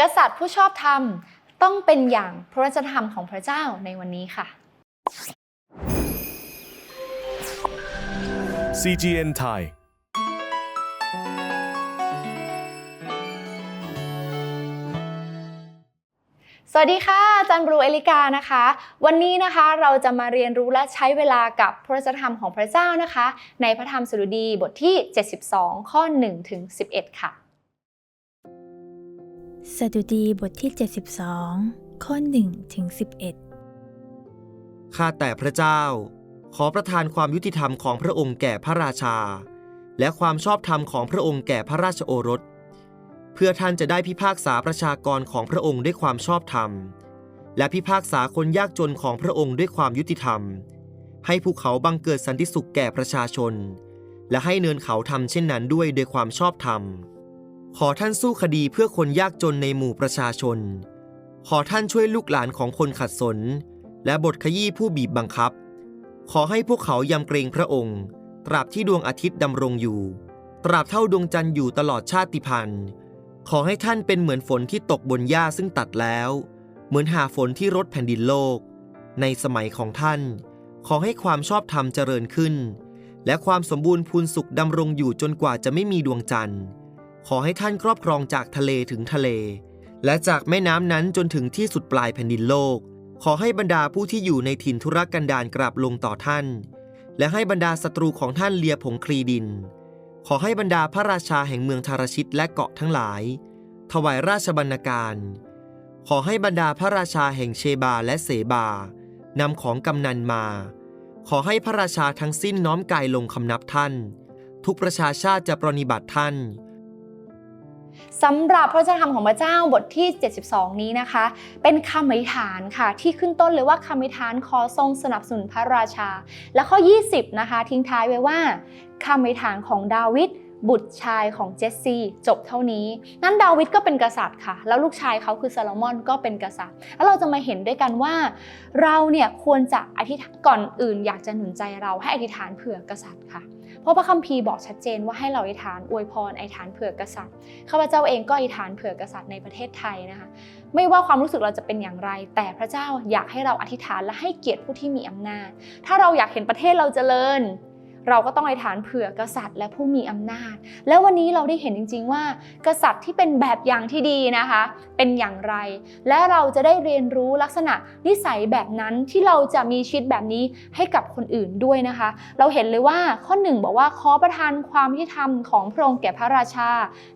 กษัตริย์ผู้ชอบธรรมต้องเป็นอย่างพระราชธรรมของพระเจ้าในวันนี้ค่ะ CGN Thai สวัสดีค่ะอาจารย์บรูเอลิกานะคะ วันนี้นะคะเราจะมาเรียนรู้และใช้เวลากับพระราชธรรมของพระเจ้านะคะ ในพระธรรมสดุดีบทที่ 72 ข้อ 1 ถึง 11 ค่ะ สดุดีบทที่ 72 ข้อ1ถึง11 ข้าแต่พระเจ้า ขอประทานความยุติธรรมของพระองค์แก่พระราชา และความชอบธรรมของพระองค์แก่พระราชโอรส เพื่อท่านจะได้พิพากษาประชากรของพระองค์ด้วยความชอบธรรม และพิพากษาคนยากจนของพระองค์ด้วยความยุติธรรม ให้ภูเขาบังเกิดสันติสุขแก่ประชาชน และให้เนินเขาทำเช่นนั้นด้วยโดยความชอบธรรม ขอท่านสู้คดีเพื่อคนยากจนในหมู่ประชาชน ขอท่านช่วยลูกหลานของคนขัดสน และบทขยี้ผู้บีบบังคับ ขอให้พวกเขายำเกรงพระองค์ ตราบที่ดวงอาทิตย์ดำรงอยู่ ตราบเท่าดวงจันทร์อยู่ตลอดชาติพันธุ์ ขอให้ท่านเป็นเหมือนฝนที่ตกบนหญ้าซึ่งตัดแล้ว เหมือนหาฝนที่รดแผ่นดินโลก ในสมัยของท่าน ขอให้ความชอบธรรมเจริญขึ้น และความสมบูรณ์พูนสุขดำรงอยู่จนกว่าจะไม่มีดวงจันทร์ ขอให้ท่านครอบครองจากทะเลถึงทะเล และจากแม่น้ำนั้นจนถึงที่สุดปลายแผ่นดินโลก ขอให้บรรดาผู้ที่อยู่ในถิ่นทุรกันดารกราบลงต่อท่าน และให้บรรดาศัตรูของท่านเลียผงคลีดิน ขอให้บรรดาพระราชาแห่งเมืองทารชิตและเกาะทั้งหลาย ถวายราชบรรณการ ขอให้บรรดาพระราชาแห่งเชบาและเสบานำของกำนันมา ขอให้พระราชาทั้งสิ้นน้อมกายลงคำนับท่าน ทุกประชาชาติจะปรนิบัติท่าน สำหรับพระราธรรมของพระเจ้าบทที่ 72 นี้นะคะ เป็นคำอธิษฐานค่ะ ที่ขึ้นต้นเลยว่าคำอธิษฐานขอทรงสนับสนุนพระราชา และข้อ 20 นะคะ ทิ้งท้ายไว้ว่าคำอธิษฐานของดาวิดบุตรชายของเจสซีจบเท่านี้ นั้นดาวิดก็เป็นกษัตริย์ค่ะ แล้วลูกชายเขาคือซาโลมอนก็เป็นกษัตริย์ แล้วเราจะมาเห็นด้วยกันว่า เราเนี่ยควรจะอธิษฐานก่อนอื่น อยากจะหนุนใจเราให้อธิษฐานเผื่อกษัตริย์ค่ะ เพราะพระคัมภีร์บอกชัดเจนว่าให้เราอธิษฐานอวยพรอธิษฐานเผื่อกษัตริย์ข้าพเจ้าเองก็อธิษฐานเผื่อกษัตริย์ในประเทศไทยนะคะ ไม่ว่าความรู้สึกเราจะเป็นอย่างไร แต่พระเจ้าอยากให้เราอธิษฐานและให้เกียรติผู้ที่มีอำนาจ ถ้าเราอยากเห็นประเทศเราเจริญ เราก็ต้องอธิษฐานเผื่อกษัตริย์และผู้มีอำนาจ แล้ววันนี้เราได้เห็นจริง ๆ ว่า กษัตริย์ที่เป็นแบบอย่างที่ดีนะคะ เป็นอย่างไร และเราจะได้เรียนรู้ลักษณะนิสัยแบบนั้นที่เราจะมีชีวิตแบบนี้ให้กับคนอื่นด้วยนะคะ เราเห็นเลยว่าข้อหนึ่งบอกว่าขอประทานความยุติธรรมของพระองค์แก่พระราชา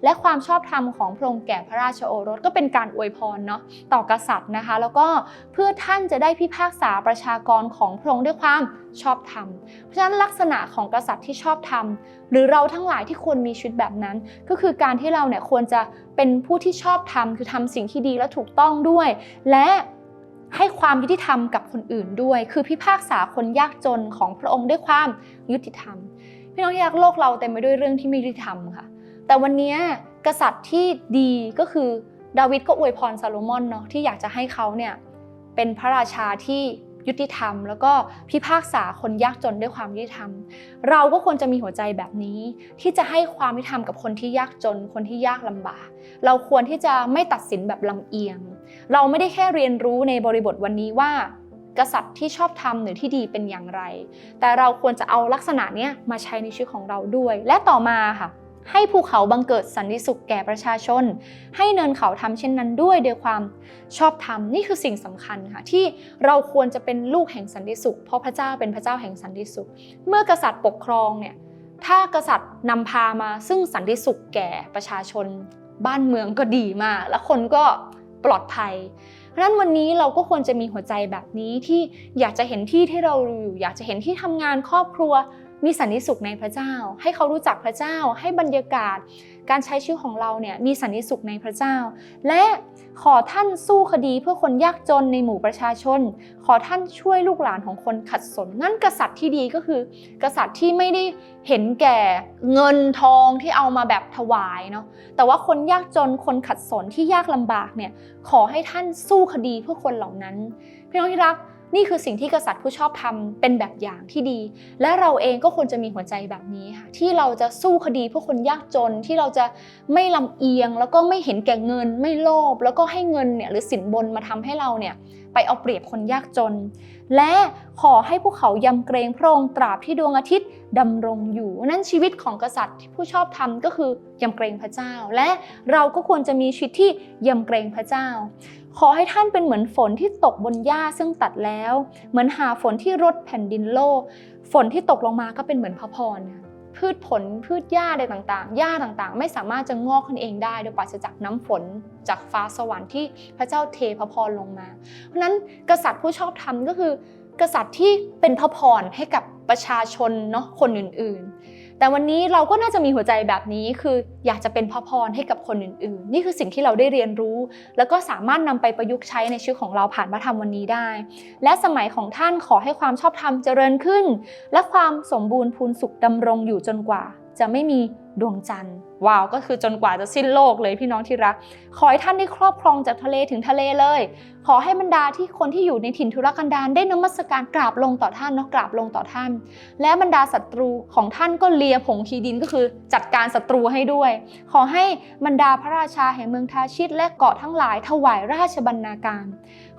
และความชอบธรรมของพระองค์แก่พระราชโอรสก็เป็นการอวยพรเนาะต่อกษัตริย์นะคะ แล้วก็เพื่อท่านจะได้พิพากษาประชากรของพระองค์ด้วยความ ชอบธรรมเพราะฉะนั้นลักษณะของกษัตริย์ที่ชอบธรรมหรือเราทั้งหลายที่ควรมีชีวิตแบบนั้น ก็คือการที่เราเนี่ยควรจะเป็นผู้ที่ชอบธรรมคือทำสิ่งที่ดีและถูกต้องด้วย และให้ความยุติธรรมกับคนอื่นด้วย คือพิพากษาคนยากจนของพระองค์ด้วยความยุติธรรม พี่น้องที่รักโลกเราเต็มไปด้วยเรื่องที่ไม่ยุติธรรมค่ะ แต่วันนี้กษัตริย์ที่ดีก็คือดาวิดก็อวยพรซาโลมอนเนาะที่อยากจะให้เขาเนี่ยเป็นพระราชาที่ ยุติธรรม แล้วก็พิพากษาคนยากจนด้วยความยุติธรรม เราก็ควรจะมีหัวใจแบบนี้ ที่จะให้ความยุติธรรมกับคนที่ยากจน คนที่ยากลำบาก เราควรที่จะไม่ตัดสินแบบลำเอียง เราไม่ได้แค่เรียนรู้ในบริบทวันนี้ว่ากษัตริย์ที่ชอบธรรมหรือที่ดีเป็นอย่างไร แต่เราควรจะเอาลักษณะนี้มาใช้ในชีวิตของเราด้วย และต่อมาค่ะ ให้ภูเขาบังเกิดสันติสุขแก่ประชาชน ให้เนินเขาทำเช่นนั้นด้วยโดยความชอบธรรมนี่คือสิ่งสำคัญค่ะที่เราควรจะเป็นลูกแห่งสันติสุข เพราะพระเจ้าเป็นพระเจ้าแห่งสันติสุข เมื่อกษัตริย์ปกครองเนี่ยถ้ากษัตริย์นำพามาซึ่งสันติสุขแก่ประชาชน บ้านเมืองก็ดีมาก และคนก็ปลอดภัยเพราะนั้นวันนี้เราก็ควรจะมีหัวใจแบบนี้ที่อยากจะเห็นที่ที่เราอยู่ อยากจะเห็นที่ทำงานครอบครัว มีสันติสุขในพระเจ้า ให้เขารู้จักพระเจ้า ให้บรรยากาศ การใช้ชีวิตของเราเนี่ยมีสันติสุขในพระเจ้า และขอท่านสู้คดีเพื่อคนยากจนในหมู่ประชาชน ขอท่านช่วยลูกหลานของคนขัดสนนั่นกษัตริย์ที่ดีก็คือ กษัตริย์ที่ไม่ได้เห็นแก่เงินทองที่เอามาแบบถวายเนาะแต่ว่าคนยากจนคนขัดสนที่ยากลำบากเนี่ยขอให้ท่านสู้คดีเพื่อคนเหล่านั้นพี่น้องที่รัก นี่คือสิ่งที่กษัตริย์ผู้ชอบทำเป็นแบบอย่างที่ดี และเราเองก็ควรจะมีหัวใจแบบนี้ค่ะที่เราจะสู้คดีเพื่อคนยากจนที่เราจะไม่ลำเอียง แล้วก็ไม่เห็นแก่เงิน ไม่โลภแล้วก็ให้เงินเนี่ยหรือสินบนมาทำให้เราเนี่ยไปเอาเปรียบคนยากจน และขอให้พวกเขายำเกรงพระองค์ตราบที่ดวงอาทิตย์ดำรงอยู่นั่นชีวิตของกษัตริย์ที่ผู้ชอบทำก็คือยำเกรงพระเจ้า และเราก็ควรจะมีชีวิตที่ยำเกรงพระเจ้า ขอให้ท่านเป็นเหมือนฝนที่ตกบนหญ้าซึ่งตัดแล้ว เหมือนหาฝนที่รดแผ่นดินโลก ฝนที่ตกลงมาก็เป็นเหมือนพระพรพืชผลพืชหญ้าใดต่างๆหญ้าต่างๆ ไม่สามารถจะงอกขึ้นเองได้โดยปราศจากน้ำฝนจากฟ้าสวรรค์ที่พระเจ้าเทพระพรลงมา เพราะฉะนั้นกษัตริย์ผู้ชอบธรรมก็คือ กษัตริย์ที่เป็นพระพรให้กับประชาชนเนาะคนอื่นๆ แต่วันนี้เราก็น่าจะมีหัวใจแบบนี้ คืออยากจะเป็นพระพรให้กับคนอื่นๆ นี่คือสิ่งที่เราได้เรียนรู้ แล้วก็สามารถนำไปประยุกต์ใช้ในชีวิตของเราผ่านพระธรรมวันนี้ได้ และสมัยของท่านขอให้ความชอบธรรมเจริญขึ้น และความสมบูรณ์พูนสุขดำรงอยู่จนกว่า จะไม่มีดวงจันทร์ว้าวก็คือจนกว่าจะสิ้นโลกเลยพี่น้องที่รัก ขอให้ท่านได้ครอบครองจากทะเลถึงทะเลเลย ขอให้บรรดาที่คนที่อยู่ในถิ่นทุรกันดารได้นมัสการกราบลงต่อท่านเนาะกราบลงต่อท่าน และบรรดาศัตรูของท่านก็เลียผงคีดินก็คือจัดการศัตรูให้ด้วย ขอให้บรรดาพระราชาแห่งเมืองทาชิตและเกาะทั้งหลายถวายราชบรรณาการ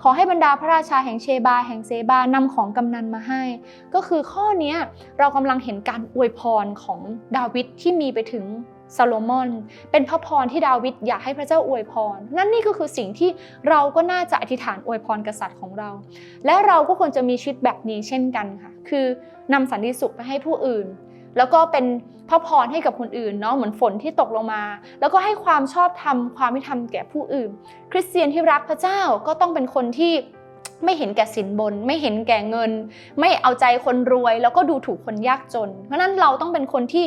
ขอให้บรรดาพระราชาแห่งเชบา แห่งเซบานำของกำนันมาให้ ก็คือข้อนี้เรากำลังเห็นการอวยพรของดาวิดที่มีไปถึงซาโลมอน เป็นพระพรที่ดาวิดอยากให้พระเจ้าอวยพร นั่นนี่ก็คือสิ่งที่เราก็น่าจะอธิษฐานอวยพรกษัตริย์ของเรา และเราก็ควรจะมีชีวิตแบบนี้เช่นกันค่ะ คือนำสันติสุขไปให้ผู้อื่น แล้วก็เป็นพระพรให้กับคนอื่นเนาะเหมือนฝนที่ตกลงมา แล้วก็ให้ความชอบธรรมความไม่ธรรมแก่ผู้อื่น คริสเตียนที่รักพระเจ้าก็ต้องเป็นคนที่ไม่เห็นแก่สินบน ไม่เห็นแก่เงิน ไม่เอาใจคนรวย แล้วก็ดูถูกคนยากจน เพราะฉะนั้นเราต้องเป็นคนที่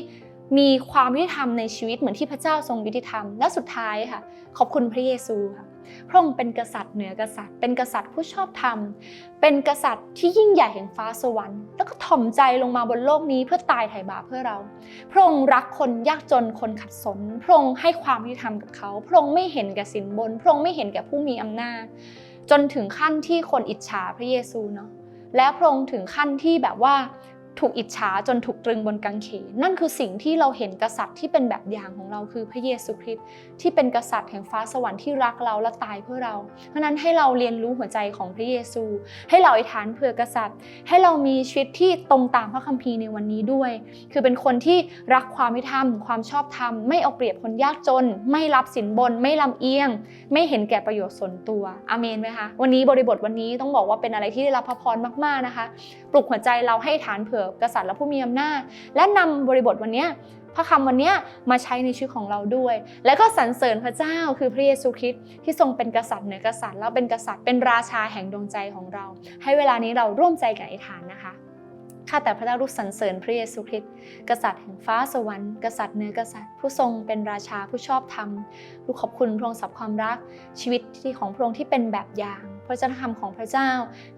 มีความยุติธรรมในชีวิตเหมือนที่พระเจ้าทรงยุติธรรมและสุดท้ายค่ะ ขอบคุณพระเยซูค่ะ พระองค์เป็นกษัตริย์เหนือกษัตริย์ เป็นกษัตริย์ผู้ชอบธรรม เป็นกษัตริย์ที่ยิ่งใหญ่แห่งฟ้าสวรรค์ แล้วก็ถ่อมใจลงมาบนโลกนี้เพื่อตายไถ่บาปเพื่อเรา พระองค์รักคนยากจนคนขัดสน พระองค์ให้ความยุติธรรมกับเขา พระองค์ไม่เห็นแก่สินบน พระองค์ไม่เห็นแก่ผู้มีอำนาจ จนถึงขั้นที่คนอิจฉาพระเยซูเนาะและพระองค์ถึงขั้นที่แบบว่า ถูกอิจฉาจนถูกตรึงบนกางเขน นั่นคือสิ่งที่เราเห็นกษัตริย์ที่เป็นแบบอย่างของเราคือพระเยซูคริสต์ที่เป็นกษัตริย์แห่งฟ้าสวรรค์ที่รักเราและตายเพื่อเรา เพราะนั้นให้เราเรียนรู้หัวใจของพระเยซู ให้เราอธิษฐานเผื่อกษัตริย์ ให้เรามีชีวิตที่ตรงตามพระคัมภีร์ในวันนี้ด้วย คือเป็นคนที่รักความยุติธรรม ความชอบธรรม ไม่เอาเปรียบคนยากจน ไม่รับสินบน ไม่ลำเอียง ไม่เห็นแก่ประโยชน์ส่วนตัวอาเมนไหมคะวันนี้บริบทวันนี้ต้องบอกว่าเป็นอะไรที่ได้รับพระพรมากๆนะคะ ปลุกหัวใจเราให้ฐานเผื่อกษัตริย์และผู้มีอำนาจ และนำบริบทวันนี้พระคำวันนี้มาใช้ในชีวิตของเราด้วย และก็สรรเสริญพระเจ้าคือพระเยซูคริสต์ที่ทรงเป็นกษัตริย์เหนือกษัตริย์แล้วเป็นกษัตริย์เป็นราชาแห่งดวงใจของเรา ให้เวลานี้เราร่วมใจกันอธิษฐานนะคะข้าแต่พระเจ้าลูกสรรเสริญพระเยซูคริสต์กษัตริย์แห่งฟ้าสวรรค์กษัตริย์เหนือกษัตริย์ ผู้ทรงเป็นราชาผู้ชอบธรรมลูกขอบคุณพระองค์สับความรัก ชีวิตที่ของพระองค์ที่เป็นแบบอย่าง พระเจ้าธรรมของพระเจ้า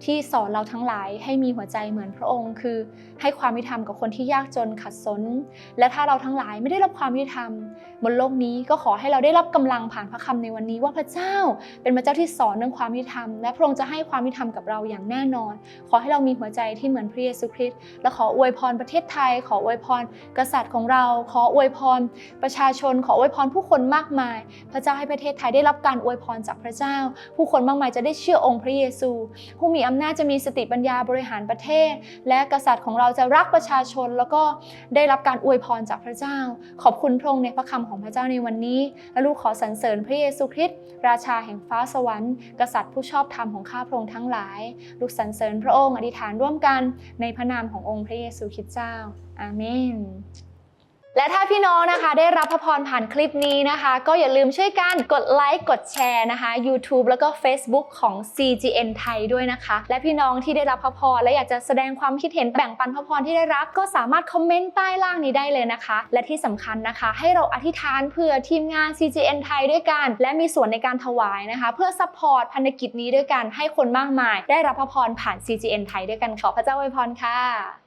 ที่สอนเราทั้งหลายให้มีหัวใจเหมือนพระองค์ คือ ให้ความยุติธรรมกับคนที่ยากจนขัดสน และถ้าเราทั้งหลายไม่ได้รับความยุติธรรม บนโลกนี้ก็ขอให้เราได้รับกำลังผ่านพระคำในวันนี้ว่าพระเจ้า เป็นพระเจ้าที่สอนเรื่องความยุติธรรม และพระองค์จะให้ความยุติธรรมกับเราอย่างแน่นอน ขอให้เรามีหัวใจที่เหมือนพระเยซูคริสต์และขออวยพรประเทศไทย ขออวยพรกษัตริย์ของเรา ขออวยพรประชาชน ขออวยพรผู้คนมากมาย พระเจ้าให้ประเทศไทยได้รับการอวยพรจากพระเจ้า ผู้คนมากมายจะได้เชื่อองค์พระเยซู ผู้มีอำนาจจะมีสติปัญญาบริหารประเทศ และกษัตริย์ของเราจะรักประชาชน แล้วก็ได้รับการอวยพรจากพระเจ้า ขอบคุณพระองค์ในพระคำของพระเจ้าในวันนี้ และลูกขอสรรเสริญพระเยซูคริสต์ราชาแห่งฟ้าสวรรค์ กษัตริย์ผู้ชอบธรรมของข้าพระองค์ทั้งหลาย ลูกสรรเสริญพระองค์อธิษฐานร่วมกันในพระนามขององค์พระเยซูคริสต์เจ้าอาเมน และถ้าพี่น้องนะคะได้รับพระพรผ่านคลิปนี้นะคะ ก็อย่าลืมช่วยกันกดไลค์กดแชร์นะคะ YouTube แล้วก็ Facebook ของ CGN ไทยด้วยนะคะ และพี่น้องที่ได้รับพระพรและอยากจะแสดงความคิดเห็นแบ่งปันพระพรที่ได้รับ ก็สามารถคอมเมนต์ใต้ล่างนี้ได้เลยนะคะ และที่สำคัญนะคะ ให้เราอธิษฐานเพื่อทีมงาน CGN ไทยด้วยกัน และมีส่วนในการถวายนะคะ เพื่อซัพพอร์ตพันธกิจนี้ด้วยกันให้คนมากมาย ได้รับพระพรผ่าน CGN ไทยด้วยกันขอพระเจ้าอวยพรค่ะ